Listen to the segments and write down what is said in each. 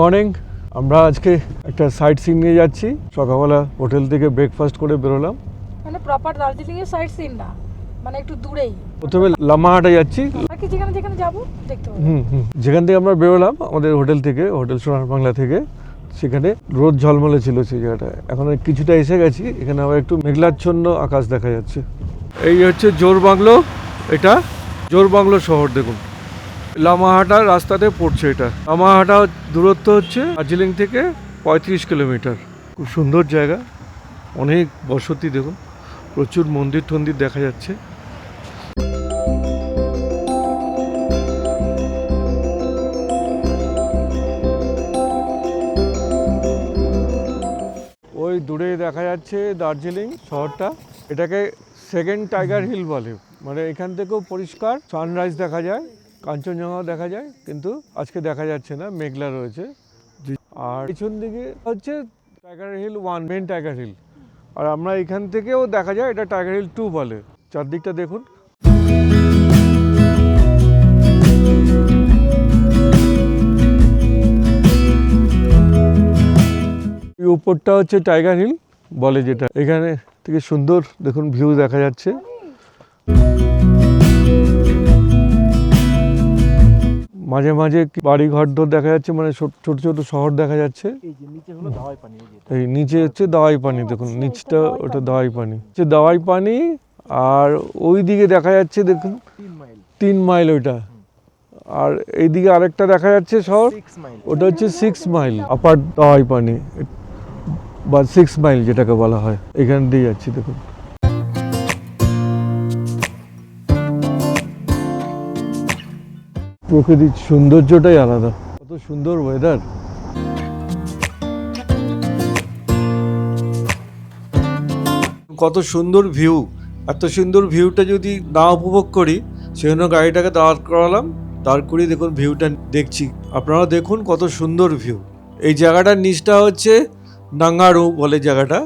Morning আমরা আজকে একটা সাইট সিন নিয়ে যাচ্ছি। সকালবেলা হোটেল থেকে ব্রেকফাস্ট করে বেরোলাম। মানে প্রপার দার্জিলিং এর সাইড সিন না। মানে একটু দূরেই। প্রথমে লামাহাটে যাচ্ছি। বাকি যেখানে যেখানে যাব দেখতে হুম হুম। যেখান থেকে আমরা বেরোলাম আমাদের হোটেল থেকে হোটেল সোনার বাংলা থেকে সেখানে রোদ ঝলমলে ছিল সেই জায়গাটা। এখন কিছুটা এসে গেছি এখানে আবার একটু মেঘলাচ্ছন্ন আকাশ দেখা যাচ্ছে। এই হচ্ছে জোর বাংলো। এটা জোর বাংলো শহর দেখুন। লামাহাটা রাস্তাতে পড়ছে এটা। লামাহাটা দূরত্ব হচ্ছে দার্জিলিং থেকে পঁয়ত্রিশ কিলোমিটার। খুব সুন্দর জায়গা, অনেক বসতি দেখুন, প্রচুর মন্দির টন্দির দেখা যাচ্ছে। ওই দূরে দেখা যাচ্ছে দার্জিলিং শহরটা, এটাকে সেকেন্ড টাইগার হিল বলে। মানে এখান থেকেও পরিষ্কার সানরাইজ দেখা যায়। কাঞ্চনজঙ্ঘা দেখা যায়, কিন্তু আজকে দেখা যাচ্ছে না, মেঘলা রয়েছে। আর পিছন দিকে হচ্ছে Tiger Hill one main Tiger Hill আর আমরা এখান থেকেও দেখা যায়, এটা টাইগার হিল টু বলে। চারদিকটা দেখুন। উপরটা হচ্ছে টাইগার হিল বলে যেটা। এখানে থেকে সুন্দর দেখুন ভিউ দেখা যাচ্ছে। মাঝে মাঝে বাড়ি ঘর দর দেখা যাচ্ছে মানে ছোট ছোট ছোট শহর দেখা যাচ্ছে। এই নিচে হলো দাওয়াই পানি এই যে এটা। এই নিচে হচ্ছে দাওয়াই পানি দেখুন নিচটা ওটা দাওয়াই পানি। হচ্ছে দাওয়াই পানি আর ওই দিকে দেখা যাচ্ছে দেখুন তিন মাইল। ওইটা। আর এইদিকে আরেকটা দেখা যাচ্ছে শহর ওটা হচ্ছে সিক্স মাইল আপার দাওয়াই পানি বা সিক্স মাইল যেটাকে বলা হয় এখান দিয়ে যাচ্ছি দেখুন। প্রকৃতির সৌন্দর্যটাই আলাদা। কত সুন্দর ওয়েদার কত সুন্দর ভিউ এত সুন্দর ভিউটা যদি না উপভোগ করি, সেজন্য গাড়িটাকে দাঁড় করালাম। দাঁড় করিয়ে দেখুন ভিউটা দেখছি। আপনারা দেখুন কত সুন্দর ভিউ এই জায়গাটার নিচটা হচ্ছে নাঙ্গারু বলে জায়গাটা।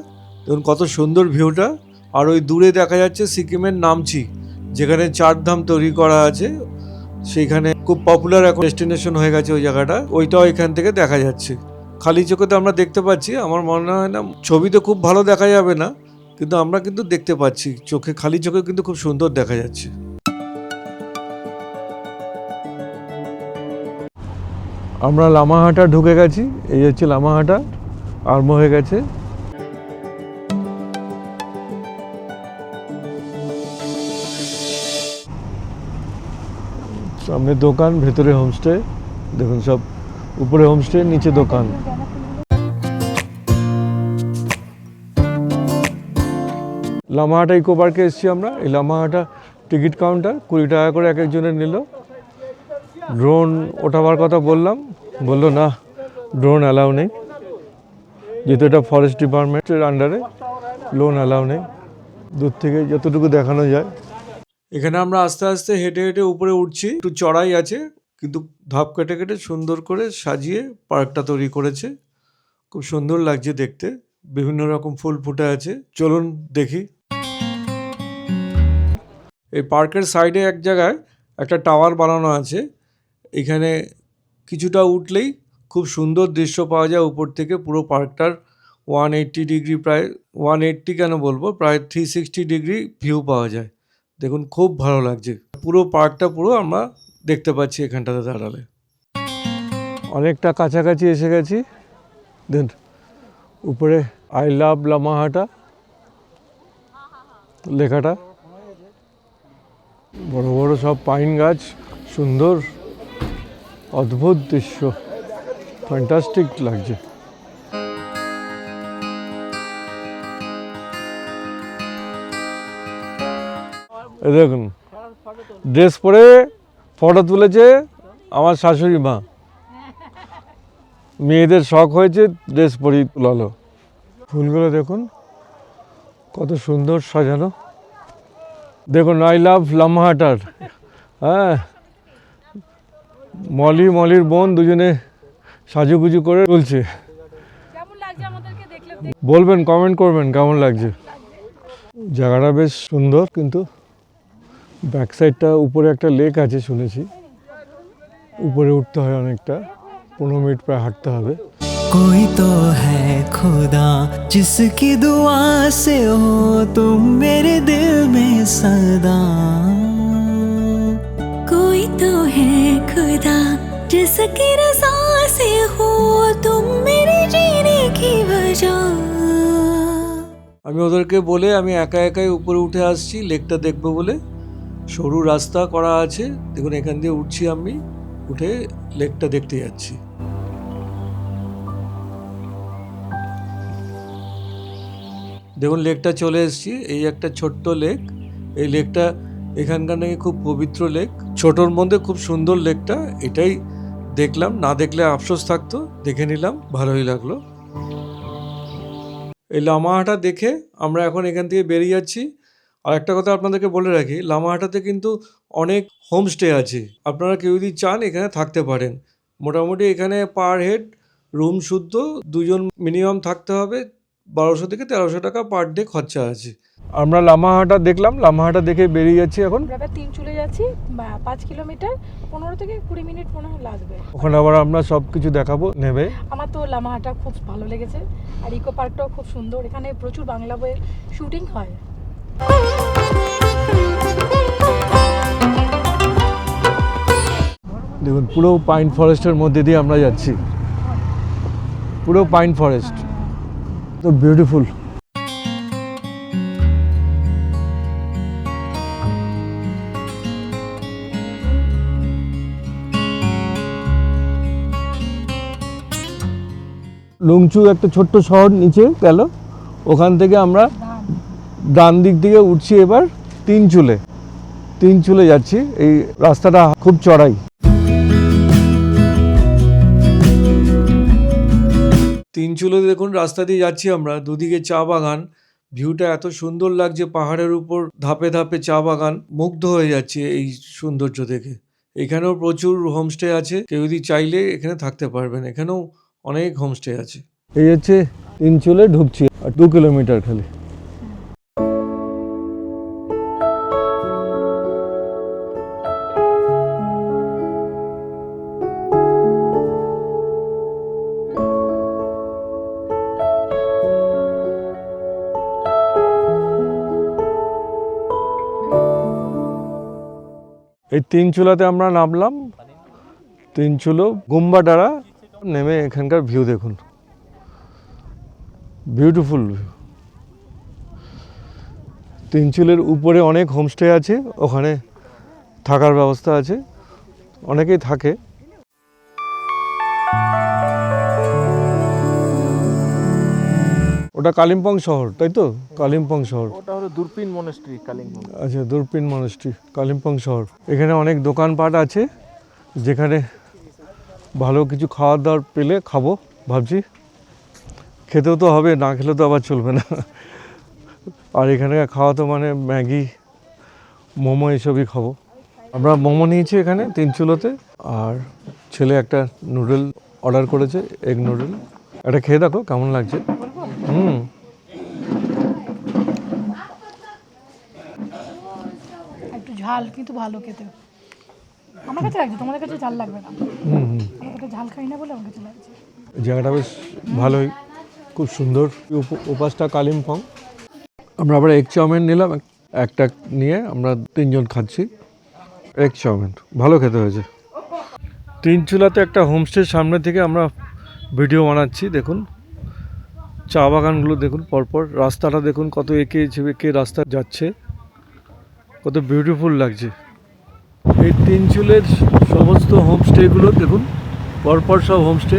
দেখুন কত সুন্দর ভিউটা আর ওই দূরে দেখা যাচ্ছে সিকিমের নামচি, যেখানে চারধাম তৈরি করা আছে। সেইখানে খুব পপুলার এখন ডেস্টিনেশন হয়ে গেছে ওই জায়গাটা। ওইটাও এখান থেকে দেখা যাচ্ছে। খালি চোখে তো আমরা দেখতে পাচ্ছি, আমার মনে হয় না ছবিতে খুব ভালো দেখা যাবে না, কিন্তু আমরা কিন্তু দেখতে পাচ্ছি। চোখে, খালি চোখে কিন্তু খুব সুন্দর দেখা যাচ্ছে। আমরা লামাহাটা ঢুকে গেছি, এই হচ্ছে লামাহাটা, আরম্ভ হয়ে গেছে। সামনে দোকান, ভেতরে হোমস্টে দেখুন সব, উপরে হোমস্টে নিচে দোকান। লামাহাটা ইকো পার্কে এসেছি আমরা। এই লামাহাটা টিকিট কাউন্টার, কুড়ি টাকা করে এক একজনের নিল। ড্রোন ওঠাবার কথা বললাম। বলল, না, ড্রোন অ্যালাউ নেই। যেহেতু এটা ফরেস্ট ডিপার্টমেন্টের আন্ডারে লোন অ্যালাউ নেই। দূর থেকে যতটুকু দেখানো যায় এখানে আমরা আস্তে আস্তে হেঁটে হেঁটে উপরে উঠছি। একটু চড়াই আছে, কিন্তু ধাপ কেটে কেটে সুন্দর করে সাজিয়ে পার্কটা তৈরি করেছে। খুব সুন্দর লাগছে দেখতে। বিভিন্ন রকম ফুল ফুটে আছে। চলুন দেখি। এই পার্কের সাইডে এক জায়গায় একটা টাওয়ার বানানো আছে। এখানে কিছুটা উঠলেই খুব সুন্দর দৃশ্য পাওয়া যায় উপর থেকে। পুরো পার্কটার ওয়ান এইট্টি ডিগ্রি প্রায়, ওয়ান এইট্টি কেন বলব? প্রায় থ্রি সিক্সটি ডিগ্রি ভিউ পাওয়া যায়। দেখুন, খুব ভালো লাগছে। পুরো পার্কটা পুরো আমরা দেখতে পাচ্ছি এখানটাতে দাঁড়ালে। অনেকটা কাছাকাছি এসে গেছি। দেন, উপরে আই লাভ লামাহাটা লেখাটা। বড় বড় সব পাইন গাছ, সুন্দর, অদ্ভুত দৃশ্য। ফ্যান্টাস্টিক লাগছে। দেখুন ড্রেস পরে ফটো তুলেছে আমার শাশুড়ি মা। মেয়েদের শখ হয়েছে ড্রেস পরি তুলালো। ফুলগুলো দেখুন কত সুন্দর সাজানো। দেখুন আই লাভ লামহাটার হ্যাঁ মলি মলির বোন দুজনে সাজুগুজু করে চলছে বলবেন কমেন্ট করবেন কেমন লাগছে? জায়গাটা বেশ সুন্দর কিন্তু। ব্যাক সাইডটা উপরে একটা লেক আছে শুনেছি উপরে উঠতে হয় অনেকটা পনেরো মিনিট প্রায় হাঁটতে হবে कोई तो है खुदा जिसकी दुआ से हो तुम मेरे दिल में सदा कोई तो है खुदा जिसकी रजा से हो तुम मेरे जीने की वजह আমি ওদেরকে বলে আমি একা একাই উপরে উঠে আসছি লেকটা দেখবো বলে সরু রাস্তা করা আছে। দেখুন, এখান দিয়ে উঠছি আমি। উঠে লেকটা দেখতে যাচ্ছি। দেখুন, লেকটা চলে এসেছি। এই একটা ছোট্ট লেক। এই লেকটা এখানকার নাকি খুব পবিত্র লেক। ছোটোর মধ্যে খুব সুন্দর লেকটা। এটাই দেখলাম। না দেখলে আফসোস থাকতো। দেখে নিলাম। ভালোই লাগল। এই লামাহাটা দেখে আমরা এখন এখান থেকে বেরিয়ে যাচ্ছি। আর একটা কথা আপনাদেরকে বলে রাখি লামাহাটাতে কিন্তু অনেক হোমস্টে আছে। আপনারা কেউ যদি চান এখানে থাকতে পারেন। মোটামুটি এখানে পার হেড রুম শুদ্ধ দুজন মিনিমাম থাকতে হবে বারোশো থেকে তেরোশো টাকা পার ডে খরচা আছে। আমরা লামাহাটা দেখলাম লামাহাটা দেখে বেরিয়ে যাচ্ছি এখন। এবার তিন চলে যাচ্ছি পাঁচ কিলোমিটার পনেরো থেকে কুড়ি মিনিট মনে হয় লাগবে। ওখানে আবার আমরা সব কিছু দেখাবো নেবে। আমার তো লামাহাটা খুব ভালো লেগেছে আর ইকো পার্কটাও খুব সুন্দর। এখানে প্রচুর বাংলা বইয়ের শুটিং হয়। দেখুন, পুরো পাইন ফরেস্টের মধ্যে দিয়ে আমরা যাচ্ছি। পুরো পাইন ফরেস্ট। তো বিউটিফুল লুংচু একটা ছোট্ট শহর নিচে গেল। ওখান থেকে আমরা ডান দিক দিকে উঠছি এবার তিন চুলে। তিন চুলে যাচ্ছি। এই রাস্তাটা খুব চড়াই। তিন চুলে দেখুন রাস্তা দিয়ে যাচ্ছি আমরা। দুদিকে চা বাগান। ভিউটা এত সুন্দর লাগছে, পাহাড়ের উপর ধাপে ধাপে চা বাগান। মুগ্ধ হয়ে যাচ্ছে এই সৌন্দর্য দেখে। এখানেও প্রচুর হোমস্টে আছে। কেউ যদি চাইলে এখানে থাকতে পারবেন। এখানেও অনেক হোমস্টে আছে। এই হচ্ছে তিন চুলে ঢুকছি, আর দু কিলোমিটার খালি। এই তিন চুলাতে আমরা নামলাম। তিন চুলো গুম্বাডারা নেমে এখানকার ভিউ দেখুন। বিউটিফুল ভিউ তিন চুলের উপরে অনেক হোমস্টে আছে, ওখানে থাকার ব্যবস্থা আছে। অনেকেই থাকে। ওটা কালিম্পং শহর তাই তো? কালিম্পং শহর। ওটা হলো দূরপিন মনেস্ট্রি কালিম্পং। আচ্ছা দূরপিন মনস্ট্রি কালিম্পং শহর। এখানে অনেক দোকানপাট আছে যেখানে ভালো কিছু খাওয়ার দাওয়ার পেলে খাব ভাবছি। খেতেও তো হবে না খেলে তো আবার চলবে না। আর এখানে খাওয়া তো মানে ম্যাগি মোমো এসবই খাব। আমরা মোমো নিয়েছি এখানে তিন চুলোতে। আর ছেলে একটা নুডল অর্ডার করেছে এগ নুডল এটা খেয়ে দেখো কেমন লাগছে। হুম। একটু ঝাল কিন্তু ভালো খেতে। আমার কাছে লাগছে তোমাদের কাছে ঝাল লাগবে না। হুম হুম। ঝাল খাই না বলে আমার কাছে লাগছে। জায়গাটা বেশ ভালোই খুব সুন্দর। উপ- উপাসটা কালিম্পং। আমরা আবার এগ চাউমিন নিলাম একটা নিয়ে আমরা তিনজন খাচ্ছি। এগ চাউমিন ভালো খেতে হয়েছে। তিন চুলাতে একটা হোমস্টের সামনে থেকে আমরা ভিডিও বানাচ্ছি, দেখুন। চা বাগানগুলো দেখুন পরপর। রাস্তাটা দেখুন কত এঁকে এঁকে রাস্তা যাচ্ছে। কত বিউটিফুল লাগছে। এই তিন চুলের সমস্ত হোমস্টেগুলো দেখুন, পরপর সব হোমস্টে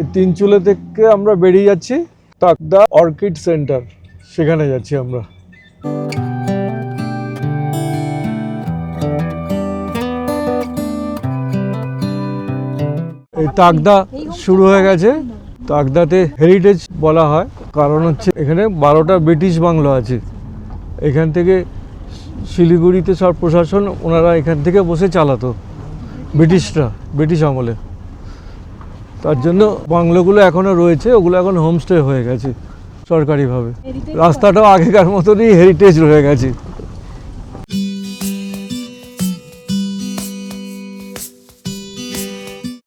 এই তিন চুলে থেকে আমরা বেরিয়ে যাচ্ছি, তাকদা অর্কিড সেন্টার। সেখানে যাচ্ছি আমরা। এই তাকদা শুরু হয়ে গেছে। তাকদাতে হেরিটেজ বলা হয়। কারণ হচ্ছে এখানে বারোটা ব্রিটিশ বাংলো আছে। এখান থেকে শিলিগুড়িতে সব প্রশাসন ওনারা এখান থেকে বসে চালাতো। ব্রিটিশরা ব্রিটিশ আমলে। তার জন্য বাংলোগুলো এখনও রয়েছে ওগুলো এখন হোমস্টে হয়ে গেছে সরকারিভাবে। রাস্তাটাও আগেকার মতনই হেরিটেজ রয়ে গেছে।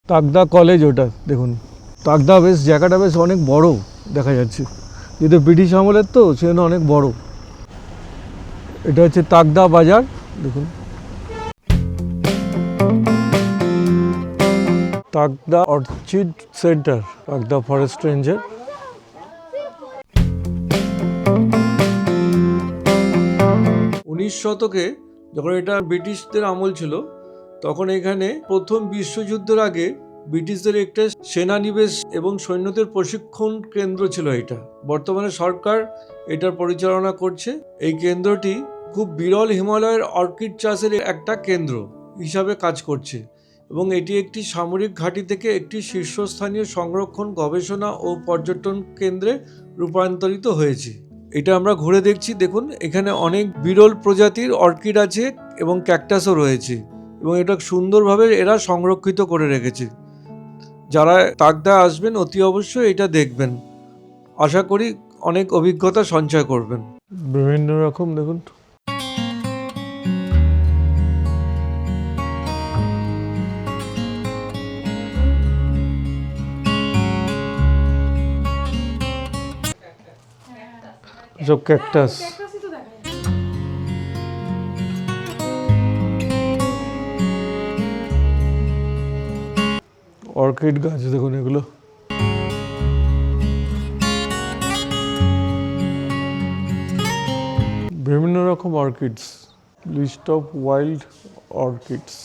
তাকদা কলেজ ওটা, দেখুন। তাকদা বেশ, জায়গাটা বেশ অনেক বড়, দেখা যাচ্ছে। যেহেতু ব্রিটিশ আমলের তো, সেজন্য অনেক বড়। এটা হচ্ছে তাকদা বাজার, দেখুন। Takdah orchid centre Takdah forest রেঞ্জের। উনিশ শতকে যখন এটা ব্রিটিশদের আমল ছিল তখন এখানে প্রথম বিশ্বযুদ্ধের আগে ব্রিটিশদের একটা সেনানিবেশ এবং সৈন্যদের প্রশিক্ষণ কেন্দ্র ছিল এটা। বর্তমানে সরকার এটার পরিচালনা করছে। এই কেন্দ্রটি খুব বিরল হিমালয়ের অর্কিড চাষের একটা কেন্দ্র হিসাবে কাজ করছে এবং এটি একটি সামরিক ঘাঁটি থেকে একটি শীর্ষস্থানীয় সংরক্ষণ, গবেষণা ও পর্যটন কেন্দ্রে রূপান্তরিত হয়েছে। এটা আমরা ঘুরে দেখছি, দেখুন, এখানে অনেক বিরল প্রজাতির অর্কিড আছে এবং ক্যাকটাসও রয়েছে। এবং এটা সুন্দরভাবে এরা সংরক্ষিত করে রেখেছে। যারা তাকদা আসবেন, অতি অবশ্যই এটা দেখবেন। আশা করি অনেক অভিজ্ঞতা সঞ্চয় করবেন। বিভিন্ন রকম, দেখুন। সব ক্যাকটাস। অর্কিড গাছ দেখুন এগুলো। বিভিন্ন রকম orchids list of wild orchids.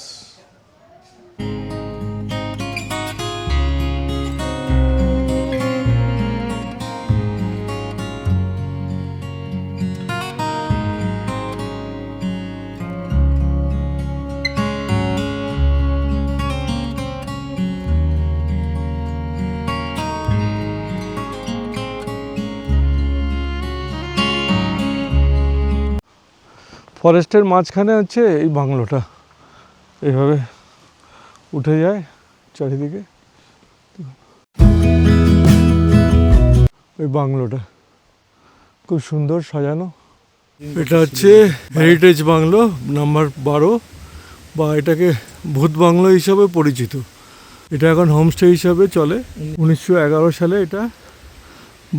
ফরেস্টের মাঝখানে হচ্ছে এই বাংলোটা। এইভাবে উঠে যায় চারিদিকে। ওই বাংলোটা খুব সুন্দর সাজানো। এটা হচ্ছে হেরিটেজ বাংলো নাম্বার বারো, বা এটাকে ভূত বাংলো হিসাবে পরিচিত। এটা এখন হোমস্টে হিসাবে চলে। উনিশশো এগারো সালে এটা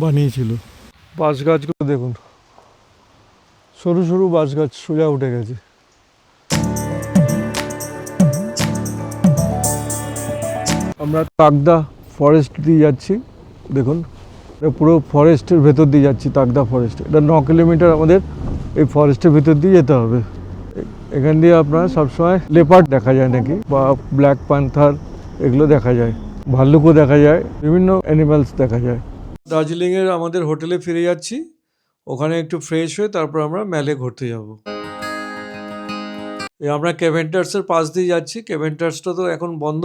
বানিয়েছিল। বাঁশ গাছগুলো দেখুন। সরু সরু বাঁশ গাছ সোজা উঠে গেছে। আমরা তাকদা ফরেস্ট দিয়ে যাচ্ছি, দেখুন। পুরো ফরেস্টের ভেতর দিয়ে যাচ্ছি তাকদা ফরেস্ট এটা ন কিলোমিটার আমাদের এই ফরেস্টের ভেতর দিয়ে যেতে হবে। এখান দিয়ে আপনার সবসময় লেপার্ড দেখা যায় নাকি, বা ব্ল্যাক প্যান্থার এগুলো দেখা যায়। ভাল্লুকও দেখা যায়, বিভিন্ন অ্যানিমালস দেখা যায়। দার্জিলিংয়ের আমাদের হোটেলে ফিরে যাচ্ছি। ওখানে একটু ফ্রেশ হয়ে তারপর আমরা ম্যালে ঘুরতে যাব। এই আমরা কেভেন্টার্সের পাশ দিয়ে যাচ্ছি। কেভেন্টার্সটা তো এখন বন্ধ।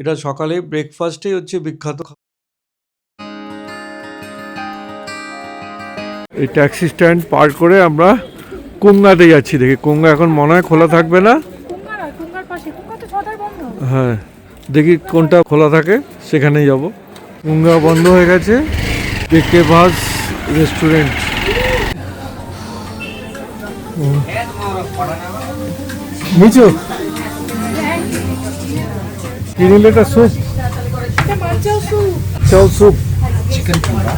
এটা সকালে ব্রেকফাস্টেই হচ্ছে বিখ্যাত। এই ট্যাক্সি স্ট্যান্ড পার করে আমরা কুঙ্গাতে যাচ্ছি। দেখি কুঙ্গা এখন মনে হয় খোলা থাকবে না? হ্যাঁ দেখি কোনটা খোলা থাকে সেখানেই যাব। কুঙ্গা বন্ধ হয়ে গেছে। রেস্টুরেন্ট মিচু কি নিলে এটা স্যুপ এটা manchow soup chow soup chicken কিম্বা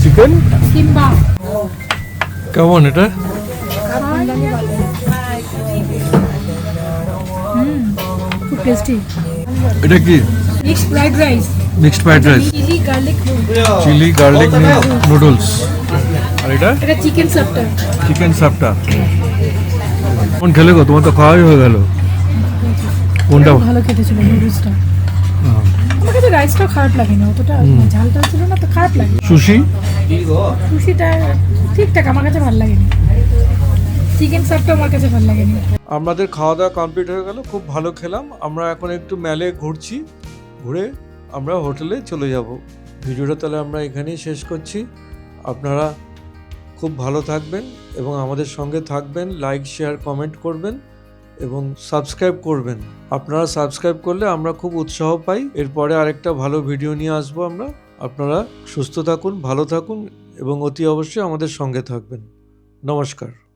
চিকেন কিম্বা কেমন এটা খুব টেস্টি এটা কি mixed fried rice mixed fried rice chilli garlic chilli garlic noodles আর এটা? এটা চিকেন সাপটা চিকেন সাপটা কোন খেলে গো? তোমার তো খাওয়াই হয়ে গেল। কোনটা? ভালো খেতে ছিল নুডলসটা আমার কাছে রাইসটাও খারাপ লাগেনি অতটা ঝালটা ছিল না তো খারাপ লাগে সুশি? সুশিটা ঠিকঠাক আমার কাছে ভালো লাগেনি। চিকেন সাপটা আমার কাছে ভালো লাগেনি। আমাদের খাওয়া দাওয়া কমপ্লিট হয়ে গেল খুব ভালো খেলাম। আমরা এখন একটু মেলে ঘুরছি ঘুরে আমরা হোটেলে চলে যাব। ভিডিওটা তাহলে আমরা এখানেই শেষ করছি। আপনারা খুব ভালো থাকবেন এবং আমাদের সঙ্গে থাকবেন লাইক শেয়ার কমেন্ট করবেন এবং সাবস্ক্রাইব করবেন। আপনারা সাবস্ক্রাইব করলে আমরা খুব উৎসাহ পাই। এরপরে আরেকটা ভালো ভিডিও নিয়ে আসব আমরা। আপনারা সুস্থ থাকুন, ভালো থাকুন এবং অতি অবশ্যই আমাদের সঙ্গে থাকবেন। নমস্কার।